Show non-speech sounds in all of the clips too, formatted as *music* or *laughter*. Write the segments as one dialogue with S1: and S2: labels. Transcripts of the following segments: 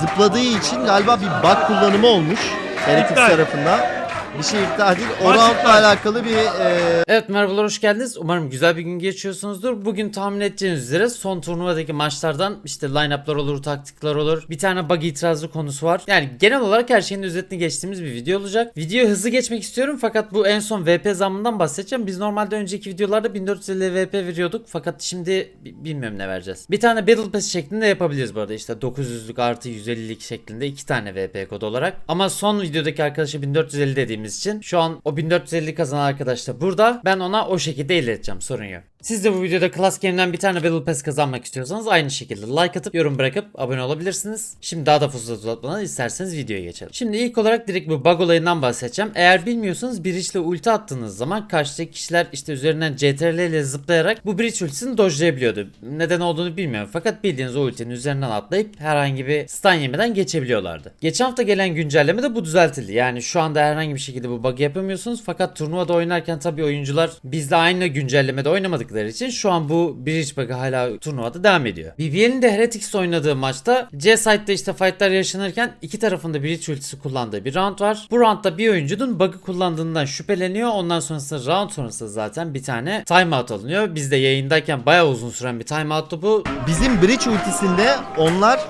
S1: zıpladığı için galiba bir bug kullanımı olmuş. Her iki
S2: İptal.
S1: tarafında. Bir şey iptal değil. O
S2: Maç
S1: roundla
S2: iptal.
S1: alakalı bir e,
S3: Evet merhabalar hoş geldiniz. Umarım güzel bir gün geçiyorsunuzdur. Bugün tahmin edeceğiniz üzere son turnuvadaki maçlardan işte line-up'lar olur, taktikler olur. Bir tane bug itirazı konusu var. Yani genel olarak her şeyin özetini geçtiğimiz bir video olacak. Videoya hızlı geçmek istiyorum fakat bu en son VP zammından bahsedeceğim. Biz normalde önceki videolarda 1450 VP veriyorduk fakat şimdi bi- bilmiyorum ne vereceğiz. Bir tane Battle Pass şeklinde yapabiliriz bu arada. İşte 900'lük artı 150'lik şeklinde iki tane VP kod olarak. Ama son videodaki arkadaşa 1450 dediğimiz için şu an o 1450 kazanan arkadaş da burada. Ben ona o şekilde ileteceğim sorun yok. Siz de bu videoda Class Game'den bir tane Battle Pass kazanmak istiyorsanız aynı şekilde like atıp yorum bırakıp abone olabilirsiniz. Şimdi daha da fazla uzatmadan isterseniz videoya geçelim. Şimdi ilk olarak direkt bu bug olayından bahsedeceğim. Eğer bilmiyorsanız bridge ile ulti attığınız zaman karşıdaki kişiler işte üzerinden CTRL ile zıplayarak bu bridge ultisini dojlayabiliyordu. Neden olduğunu bilmiyorum fakat bildiğiniz o ultinin üzerinden atlayıp herhangi bir stun yemeden geçebiliyorlardı. Geçen hafta gelen güncellemede bu düzeltildi. Yani şu anda herhangi bir şekilde bu bug'ı yapamıyorsunuz fakat turnuvada oynarken tabii oyuncular bizle aynı güncellemede oynamadıkları için şu an bu bridge bug'ı hala turnuvada devam ediyor. BBL'in de Heretics oynadığı maçta C site'de işte fightlar yaşanırken iki tarafında bridge ultisi kullandığı bir round var. Bu roundda bir oyuncunun bug'ı kullandığından şüpheleniyor. Ondan sonrasında round sonrası zaten bir tane timeout alınıyor. Biz de yayındayken bayağı uzun süren bir timeout'tu bu.
S1: bizim bridge ultisinde onlar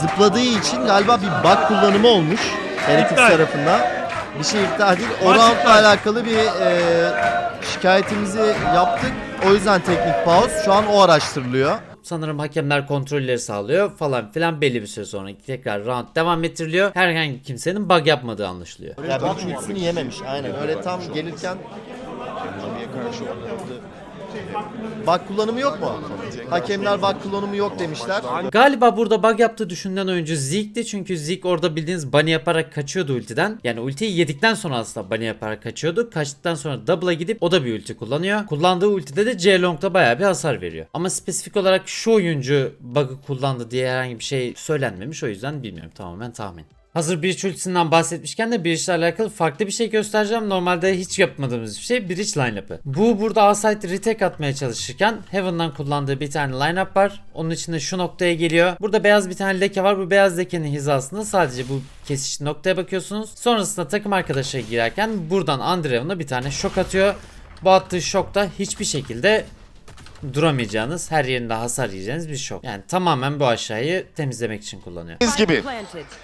S1: zıpladığı için galiba bir bug kullanımı olmuş. Her iki
S2: İptal.
S1: tarafında. Bir şey iptal değil. O roundla alakalı bir e, şikayetimizi yaptık. O yüzden teknik pause. Şu an o araştırılıyor.
S3: Sanırım hakemler kontrolleri sağlıyor falan filan belli bir süre sonra tekrar round devam ettiriliyor. Herhangi kimsenin bug yapmadığı anlaşılıyor.
S1: Ya ultisini yememiş. Aynen. Öyle tam gelirken Bug kullanımı yok mu? Hakemler bug kullanımı yok demişler.
S3: Galiba burada bug yaptığı düşünülen oyuncu Zeke'di çünkü Zeke orada bildiğiniz bunny yaparak kaçıyordu ultiden. Yani ultiyi yedikten sonra aslında bunny yaparak kaçıyordu. Kaçtıktan sonra double'a gidip o da bir ulti kullanıyor. Kullandığı ultide de C-Long'da bayağı bir hasar veriyor. Ama spesifik olarak şu oyuncu bug'ı kullandı diye herhangi bir şey söylenmemiş o yüzden bilmiyorum tamamen tahmin. Hazır Bridge ultisinden bahsetmişken de Bridge ile alakalı farklı bir şey göstereceğim. Normalde hiç yapmadığımız bir şey Bridge line-up'ı. Bu burada A-Site retake atmaya çalışırken Heaven'dan kullandığı bir tane line-up var. Onun içinde şu noktaya geliyor. Burada beyaz bir tane leke var. Bu beyaz lekenin hizasında sadece bu kesişli noktaya bakıyorsunuz. Sonrasında takım arkadaşa girerken buradan Andreev'ına bir tane şok atıyor. Bu attığı şokta hiçbir şekilde duramayacağınız, her yerinde hasar yiyeceğiniz bir şok. Yani tamamen bu aşağıyı temizlemek için kullanıyor.
S4: Gibi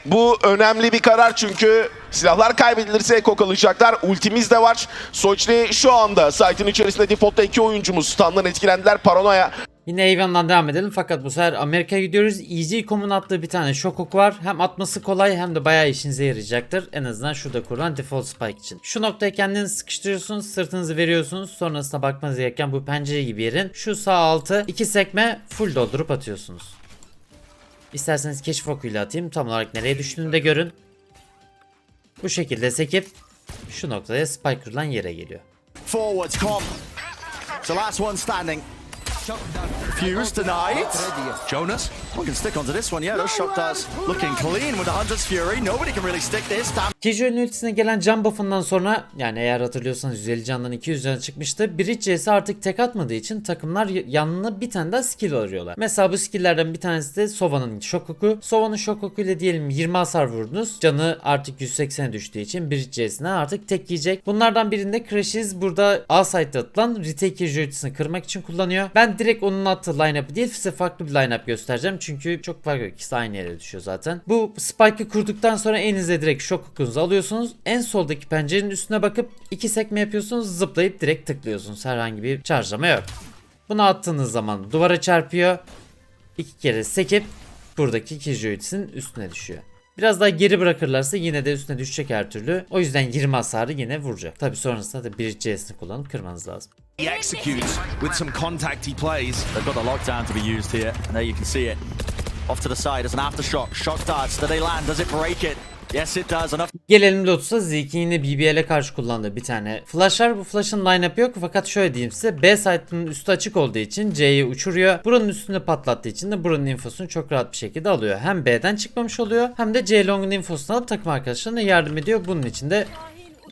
S4: bu önemli bir karar çünkü silahlar kaybedilirse eko kalacaklar. Ultimiz de var. Soçli şu anda site'in içerisinde defaultta iki oyuncumuz standdan etkilendiler. Paranoya
S3: Yine Avon'dan devam edelim fakat bu sefer Amerika'ya gidiyoruz. EasyCom'un attığı bir tane şok oku var. Hem atması kolay hem de bayağı işinize yarayacaktır. En azından şurada kurulan default spike için. Şu noktaya kendinizi sıkıştırıyorsunuz, sırtınızı veriyorsunuz. Sonrasında bakmanız gereken bu pencere gibi yerin şu sağ altı iki sekme full doldurup atıyorsunuz. İsterseniz keşif okuyla atayım. Tam olarak nereye düştüğünü de görün. Bu şekilde sekip şu noktaya spike kurulan yere geliyor.
S5: Forwards, comp. So last one standing. Fuse denied.
S6: Jonas?
S5: We can stick onto this one, yeah. Those shot does looking clean with the Hunter's Fury. Nobody can really stick this. Damn.
S3: Kijo'nun ultisine gelen can buff'ından sonra yani eğer hatırlıyorsanız 150 candan 200 can çıkmıştı. Bridge CS artık tek atmadığı için takımlar yanına bir tane daha skill arıyorlar. Mesela bu skill'lerden bir tanesi de Sova'nın şok oku. Sova'nın şok oku ile diyelim 20 hasar vurdunuz. Canı artık 180'e düştüğü için Bridge CS'den artık tek yiyecek. Bunlardan birinde Crashes burada A site'de atılan retake Kijo ultisini kırmak için kullanıyor. Ben direkt onun attığı line-up'ı değil size farklı bir line-up göstereceğim. Çünkü çok fark yok. İkisi aynı yere düşüyor zaten. Bu spike'ı kurduktan sonra elinize direkt şok okunuzu alıyorsunuz. En soldaki pencerenin üstüne bakıp iki sekme yapıyorsunuz. Zıplayıp direkt tıklıyorsunuz. Herhangi bir charge'lama yok. Bunu attığınız zaman duvara çarpıyor. İki kere sekip buradaki Kijoids'in üstüne düşüyor. Biraz daha geri bırakırlarsa yine de üstüne düşecek her türlü. O yüzden 20 hasarı yine vuracak. Tabi sonrasında da bir C'sini kullanıp kırmanız lazım.
S6: He executes with some contacty plays.
S5: They've got the lockdown to be used here. And there you can see it. Off to the side as an aftershock. Shock darts. Do they land? Does it break it? Yes, it does. Enough
S3: Gelelim Lotus'a Zeke'in yine BBL'e karşı kullandığı bir tane flash var. Bu flash'ın line-up'ı yok fakat şöyle diyeyim size. B site'ının üstü açık olduğu için C'yi uçuruyor. Buranın üstünde patlattığı için de buranın infosunu çok rahat bir şekilde alıyor. Hem B'den çıkmamış oluyor hem de C long'un infosunu alıp takım arkadaşlarına yardım ediyor. Bunun için de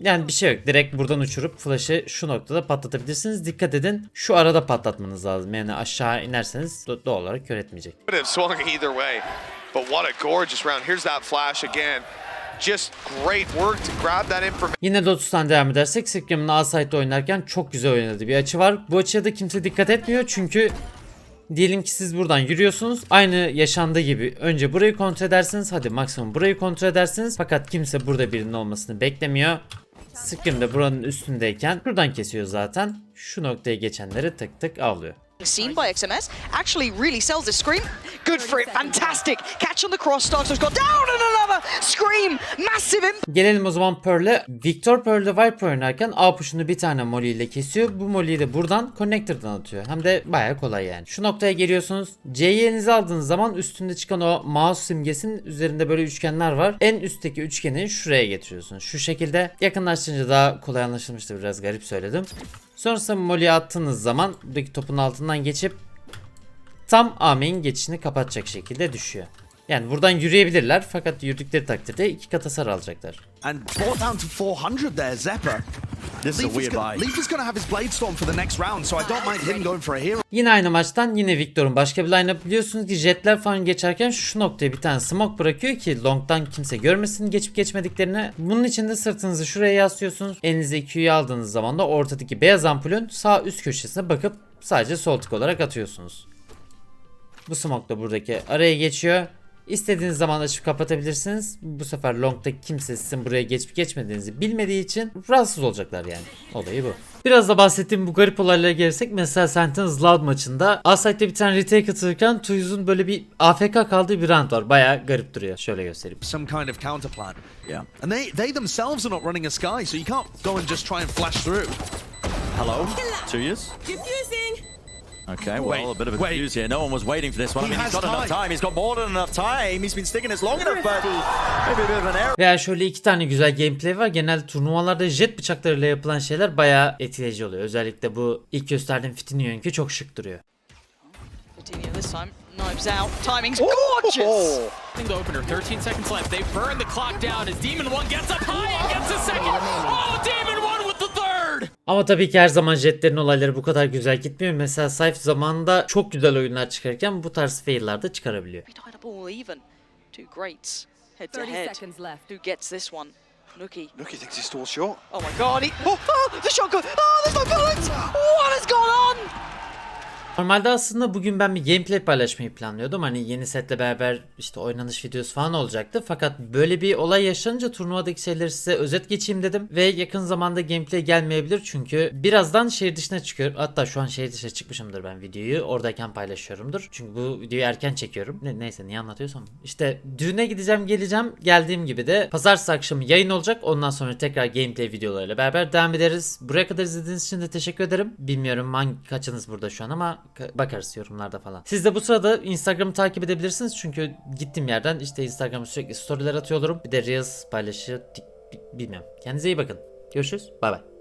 S3: yani bir şey yok. Direkt buradan uçurup flash'ı şu noktada patlatabilirsiniz. Dikkat edin. Şu arada patlatmanız lazım. Yani aşağı inerseniz do- doğal olarak kör etmeyecek.
S2: Just great work to grab that information.
S3: Yine Lotus'tan devam edersek Scrim'in A site'de oynarken çok güzel oynadığı bir açı var. Bu açıya da kimse dikkat etmiyor çünkü Diyelim ki siz buradan yürüyorsunuz. Aynı yaşandığı gibi önce burayı kontrol edersiniz. Hadi maksimum burayı kontrol edersiniz. Fakat kimse burada birinin olmasını beklemiyor. Scrim de buranın üstündeyken şuradan kesiyor zaten. Şu noktaya geçenleri tık tık avlıyor.
S7: seen by XMS. Actually, really sells this scream. Good for it, fantastic. Catch on the cross, Starkster's got down and another scream. Massive.
S3: Gelelim o zaman Pearl'e. Victor Pearl'de Viper oynarken A push'unu bir tane molly ile kesiyor. Bu molly'yi de buradan connector'dan atıyor. Hem de baya kolay yani. Şu noktaya geliyorsunuz. C'yi elinize aldığınız zaman üstünde çıkan o mouse simgesinin üzerinde böyle üçgenler var. En üstteki üçgeni şuraya getiriyorsunuz. Şu şekilde yakınlaştırınca daha kolay anlaşılmıştır. Biraz garip söyledim. Sonrasında molly'yi attığınız zaman buradaki topun altından geçip tam Ame'in geçişini kapatacak şekilde düşüyor. Yani buradan yürüyebilirler fakat yürüdükleri takdirde iki kat hasar alacaklar.
S6: And brought down to 400 there, Zepper.
S5: This is a weird buy.
S6: Leaf is gonna have his Blade Storm for the next round, so I don't mind him going for a hero.
S3: Yine aynı maçtan yine Victor'un başka bir line biliyorsunuz ki jetler falan geçerken şu noktaya bir tane smoke bırakıyor ki long'dan kimse görmesin geçip geçmediklerini. Bunun için de sırtınızı şuraya yaslıyorsunuz. Elinize Q'yu aldığınız zaman da ortadaki beyaz ampulün sağ üst köşesine bakıp sadece sol tık olarak atıyorsunuz. Bu smoke da buradaki araya geçiyor. İstediğiniz zaman açıp kapatabilirsiniz. Bu sefer long'da kimse sizin buraya geçip geçmediğinizi bilmediği için rahatsız olacaklar yani. Olayı bu. Biraz da bahsettiğim bu garip olaylara gelirsek mesela Sentinels Loud maçında A-Site'de bir tane retake atılırken Tuyuz'un böyle bir AFK kaldığı bir round var. Baya garip duruyor. Şöyle göstereyim.
S6: Some kind of counter plan.
S5: Yeah.
S6: And they, they themselves are not running a sky, so you can't go and just try and flash through.
S5: Hello? Two years? Okay, well,
S6: Wait,
S5: a bit of a
S6: wait.
S5: confuse here. No one was waiting for this one. I mean, he's got enough
S6: time.
S5: He's got more than enough time. He's been sticking this long enough, but maybe a bit of an error.
S3: Veya şöyle iki tane güzel gameplay var. Genelde turnuvalarda jet bıçaklarıyla yapılan şeyler baya etkileyici oluyor. Özellikle bu ilk gösterdiğim Fitinion'unki çok şık duruyor.
S7: Virginia this time. Knives out. Timing's gorgeous.
S8: the opener. 13 seconds left. They burn the clock down as Demon One gets up high and gets a second. Oh, Demon One.
S3: Ama tabii ki her zaman jetlerin olayları bu kadar güzel gitmiyor. Mesela Scythe zamanında çok güzel oyunlar çıkarken bu tarz fail'lar da çıkarabiliyor.
S7: Head to
S9: 30
S7: head.
S9: seconds left.
S7: Who gets this one? Nookie.
S2: Nookie thinks he's still short.
S7: Oh my god. He, *laughs* oh, oh, the shotgun. Oh, there's no bullets. What has gone on?
S3: Normalde aslında bugün ben bir gameplay paylaşmayı planlıyordum. Hani yeni setle beraber işte oynanış videosu falan olacaktı. Fakat böyle bir olay yaşanınca turnuvadaki şeyleri size özet geçeyim dedim. Ve yakın zamanda gameplay gelmeyebilir çünkü birazdan şehir dışına çıkıyorum. Hatta şu an şehir dışına çıkmışımdır ben videoyu. Oradayken paylaşıyorumdur. Çünkü bu videoyu erken çekiyorum. Ne, neyse niye anlatıyorsam. İşte düğüne gideceğim geleceğim. Geldiğim gibi de pazartesi akşamı yayın olacak. Ondan sonra tekrar gameplay videolarıyla beraber devam ederiz. Buraya kadar izlediğiniz için de teşekkür ederim. Bilmiyorum hangi kaçınız burada şu an ama bakarız yorumlarda falan. Siz de bu sırada Instagram'ı takip edebilirsiniz. Çünkü gittiğim yerden işte Instagram'a sürekli storyler atıyor olurum. Bir de Reels paylaşı tik- bi- bilmiyorum. Kendinize iyi bakın. Görüşürüz. Bay bay.